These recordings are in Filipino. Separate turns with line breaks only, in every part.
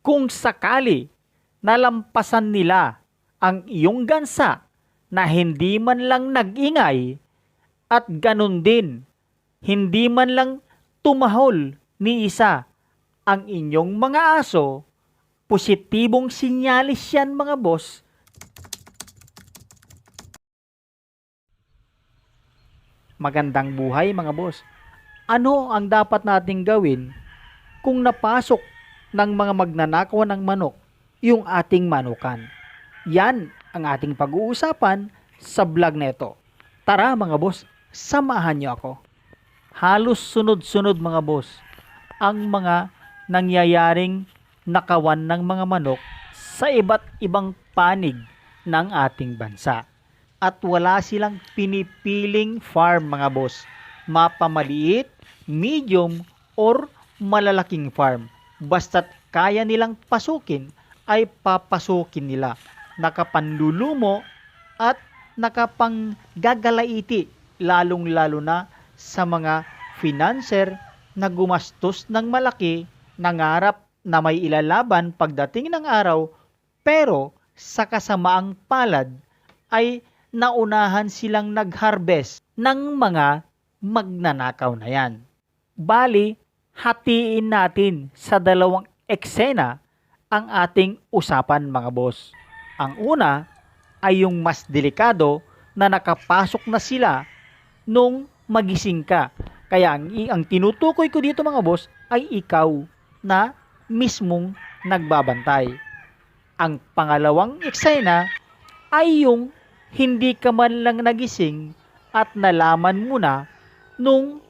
Kung sakali nalampasan nila ang iyong gansa na hindi man lang nag-ingay at ganun din, hindi man lang tumahol ni isa ang inyong mga aso, positibong sinyalis yan mga boss magandang buhay mga boss. Ano ang dapat nating gawin kung napasok ng mga magnanakaw ng manok yung ating manukan? Yan ang ating pag-uusapan sa vlog neto. Tara mga boss, samahan niyo ako. Halos sunod-sunod mga boss ang mga nangyayaring nakawan ng mga manok sa iba't ibang panig ng ating bansa at wala silang pinipiling farm mga boss. Mapamaliit, medium, or malalaking farm. Basta't kaya nilang pasukin ay papasukin nila. Nakapanlulumo at nakapanggagalaiti lalong-lalo na sa mga financer na gumastos ng malaki, nangarap na may ilalaban pagdating ng araw, pero sa kasamaang palad ay naunahan silang nag-harvest ng mga magnanakaw na yan. Bali, hatiin natin sa dalawang eksena ang ating usapan mga boss. Ang una ay yung mas delikado na nakapasok na sila nung magising ka. Kaya ang, ang tinutukoy ko dito mga boss ay ikaw na mismong nagbabantay. Ang pangalawang eksena ay yung hindi ka man lang nagising at nalaman mo na nung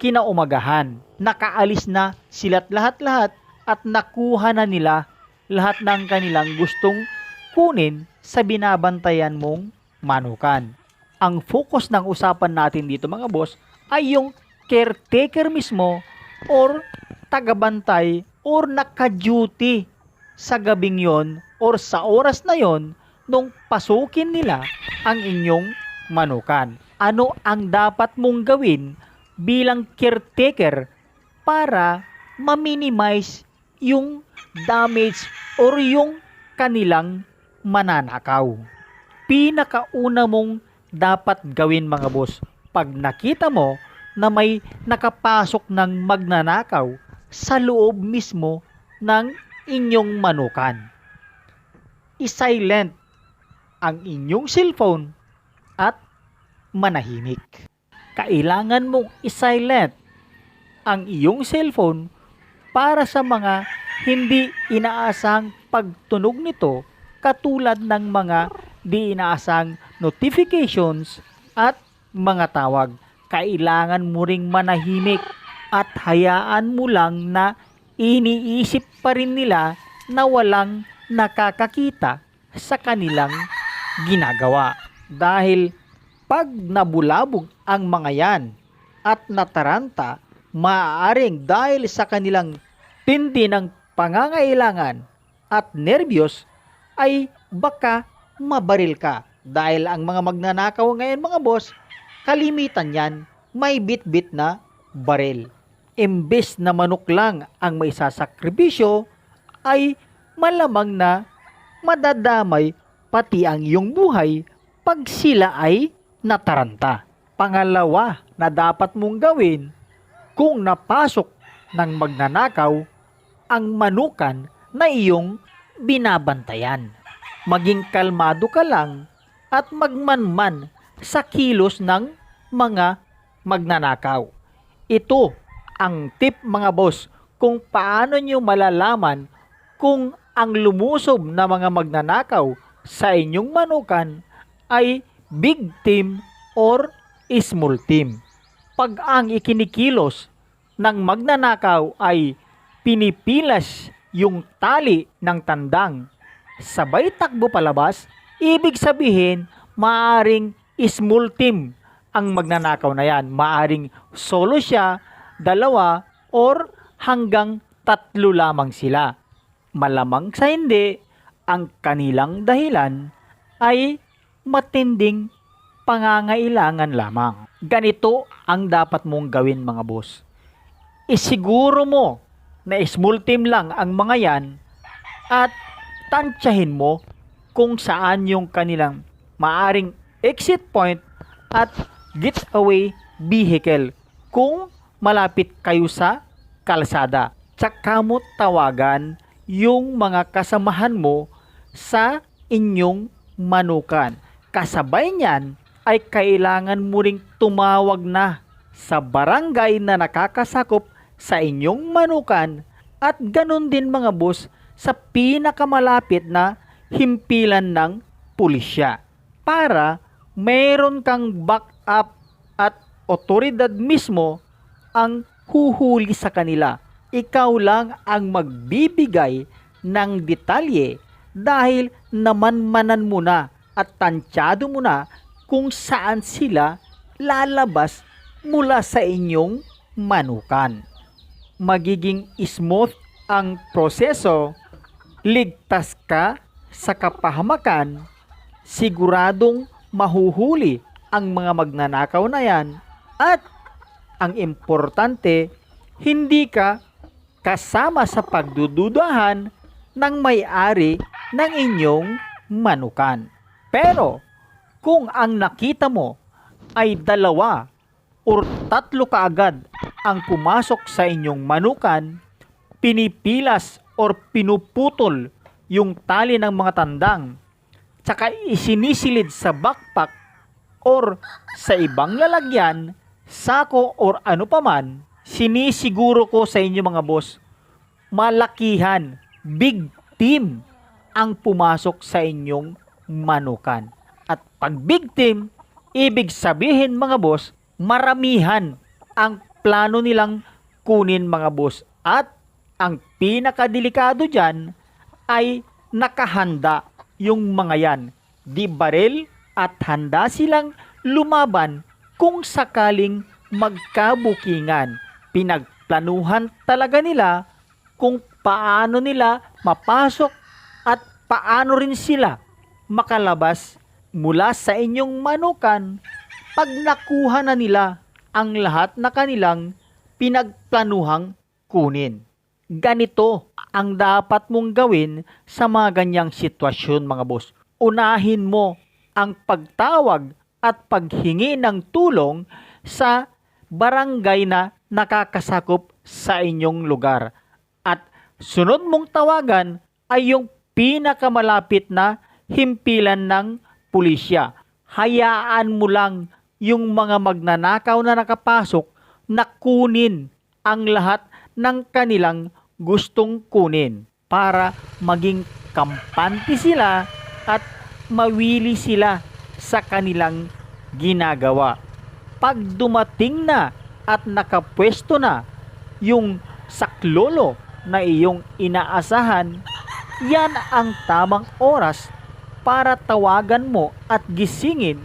kinaumagahan. Nakaalis na sila't lahat-lahat at nakuha na nila lahat ng kanilang gustong kunin sa binabantayan mong manukan. Ang focus ng usapan natin dito mga boss ay yung caretaker mismo or tagabantay or naka-duty sa gabing yon or sa oras na yon nung pasukin nila ang inyong manukan. Ano ang dapat mong gawin bilang caretaker para ma-minimize yung damage or yung kanilang mananakaw. Pinakauna mong dapat gawin mga boss pag nakita mo na may nakapasok ng magnanakaw sa loob mismo ng inyong manukan. I-silent ang inyong cellphone at manahimik. Kailangan mong i-silent ang iyong cellphone para sa mga hindi inaasang pagtunog nito katulad ng mga di inaasang notifications at mga tawag. Kailangan mo ring manahimik at hayaan mo lang na iniisip pa rin nila na walang nakakakita sa kanilang ginagawa. Dahil pag nabulabog ang mga yan at nataranta, maaaring dahil sa kanilang tindi ng pangangailangan at nervyos ay baka mabaril ka. Dahil ang mga magnanakaw ngayon mga boss, kalimitan yan may bit-bit na baril. Imbes na manok lang ang may sasakripisyo, ay malamang na madadamay pati ang iyong buhay pag sila ay nataranta. Pangalawa na dapat mong gawin kung napasok ng magnanakaw ang manukan na iyong binabantayan. Maging kalmado ka lang at magmanman sa kilos ng mga magnanakaw. Ito ang tip mga boss kung paano nyo malalaman kung ang lumusob na mga magnanakaw sa inyong manukan ay big team or small team. Pag ang ikinikilos ng magnanakaw ay pinipilas yung tali ng tandang sabay takbo palabas, ibig sabihin maaring small team ang magnanakaw na yan. Maaring solo siya, dalawa, or hanggang tatlo lamang sila. Malamang sa hindi, ang kanilang dahilan ay matinding pangangailangan lamang. Ganito ang dapat mong gawin mga boss. Isiguro mo na small team lang ang mga yan at tansyahin mo kung saan yung kanilang maaring exit point at getaway vehicle kung malapit kayo sa kalsada. Tsaka mo tawagan yung mga kasamahan mo sa inyong manukan. Kasabay niyan ay kailangan mo ring tumawag na sa barangay na nakakasakop sa inyong manukan at ganun din mga boss sa pinakamalapit na himpilan ng pulisya para meron kang backup at otoridad mismo ang huhuli sa kanila. Ikaw lang ang magbibigay ng detalye dahil namanmanan mo na at tansyado mo na kung saan sila lalabas mula sa inyong manukan. Magiging smooth ang proseso, ligtas ka sa kapahamakan, siguradong mahuhuli ang mga magnanakaw na yan at ang importante, hindi ka kasama sa pagdududahan ng may-ari ng inyong manukan. Pero kung ang nakita mo ay dalawa o tatlo kaagad ang pumasok sa inyong manukan, pinipilas or pinuputol yung tali ng mga tandang, tsaka isinisilid sa backpack or sa ibang lalagyan, sako or ano paman, sinisiguro ko sa inyo mga boss, malakihan, big team ang pumasok sa inyong manukan. At pag big ibig sabihin mga boss, maramihan ang plano nilang kunin mga boss. At ang pinakadelikado dyan ay nakahanda yung mga yan. Di baril at handa silang lumaban kung sakaling magkabukingan. Pinagplanuhan talaga nila kung paano nila mapasok at paano rin sila makalabas mula sa inyong manukan pag nakuha na nila ang lahat na kanilang pinagplanuhang kunin. Ganito ang dapat mong gawin sa mga ganyang sitwasyon mga boss. Unahin mo ang pagtawag at paghingi ng tulong sa barangay na nakakasakop sa inyong lugar. At sunod mong tawagan ay yung pinakamalapit na himpilan ng pulisya. Hayaan mo lang yung mga magnanakaw na nakapasok na kunin ang lahat ng kanilang gustong kunin para maging kampante sila at mawili sila sa kanilang ginagawa. Pag dumating na at nakapwesto na yung saklolo na iyong inaasahan, yan ang tamang oras para tawagan mo at gisingin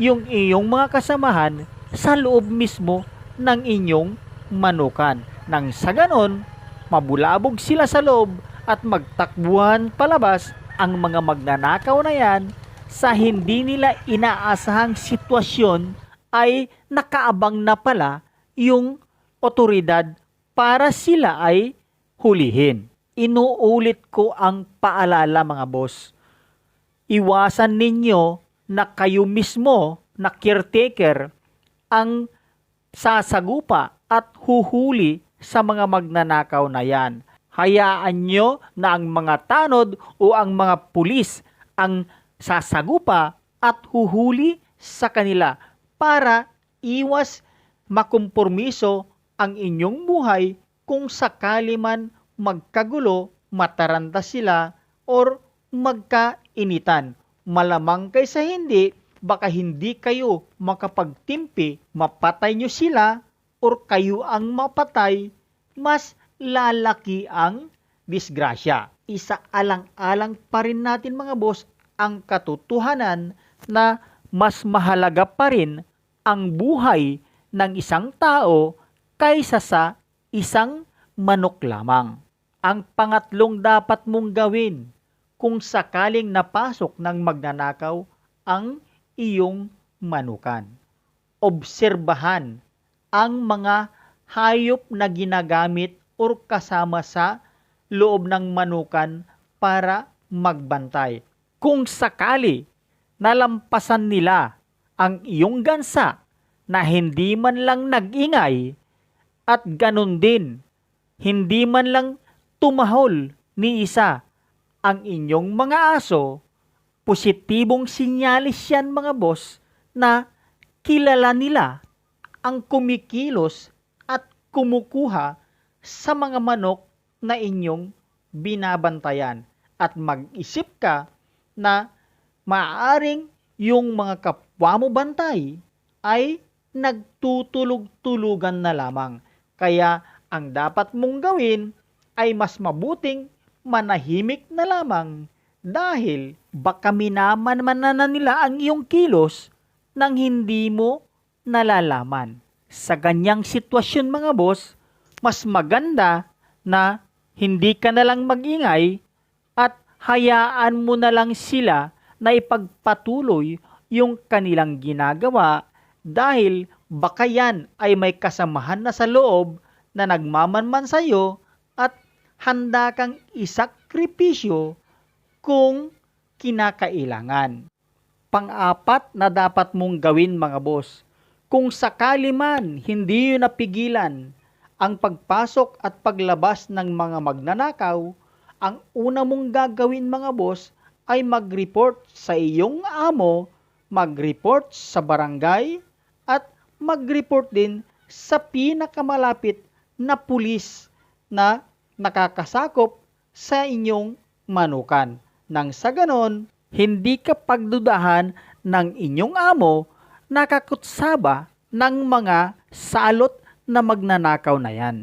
yung iyong mga kasamahan sa loob mismo ng inyong manukan. Nang sa ganon, mabulabog sila sa loob at magtakbuhan palabas ang mga magnanakaw na yan sa hindi nila inaasahang sitwasyon ay nakaabang na pala yung otoridad para sila ay hulihin. Inuulit ko ang paalala mga boss. Iwasan ninyo na kayo mismo na caretaker ang sasagupa at huhuli sa mga magnanakaw na yan. Hayaan nyo na ang mga tanod o ang mga pulis ang sasagupa at huhuli sa kanila para iwas makumpormiso ang inyong buhay kung sakali man magkagulo, mataranta sila, or magkainitan. Malamang kaysa hindi, baka hindi kayo makapagtimpi, mapatay nyo sila, or kayo ang mapatay, mas lalaki ang disgrasya. Isa alang-alang pa rin natin mga boss ang katotohanan na mas mahalaga pa rin ang buhay ng isang tao kaysa sa isang manok lamang. Ang pangatlong dapat mong gawin kung sakaling napasok ng magnanakaw ang iyong manukan. Obserbahan ang mga hayop na ginagamit or kasama sa loob ng manukan para magbantay. Kung sakali nalampasan nila ang iyong gansa na hindi man lang nag-ingay at ganun din, hindi man lang tumahol ni isa ang inyong mga aso, positibong sinyalis yan mga boss na kilala nila ang kumikilos at kumukuha sa mga manok na inyong binabantayan at mag-isip ka na maaaring yung mga kapwa mo bantay ay nagtutulog-tulugan na lamang. Kaya ang dapat mong gawin ay mas mabuting manahimik na lamang dahil baka minaman-man na nila ang iyong kilos nang hindi mo nalalaman. Sa ganyang sitwasyon mga boss, mas maganda na hindi ka na lang magingay at hayaan mo na lang sila na ipagpatuloy yung kanilang ginagawa dahil baka yan ay may kasamahan na sa loob na nagmamanman sa iyo at handa kang isakripisyo kung kinakailangan. Pang-apat na dapat mong gawin mga boss, kung sakali man hindi yun napigilan ang pagpasok at paglabas ng mga magnanakaw, ang una mong gagawin mga boss ay mag-report sa iyong amo, mag-report sa barangay, at mag-report din sa pinakamalapit na pulis na nakakasakop sa inyong manukan. Nang sa ganon, hindi ka pagdudahan ng inyong amo nakakutsaba ng mga salot na magnanakaw na yan.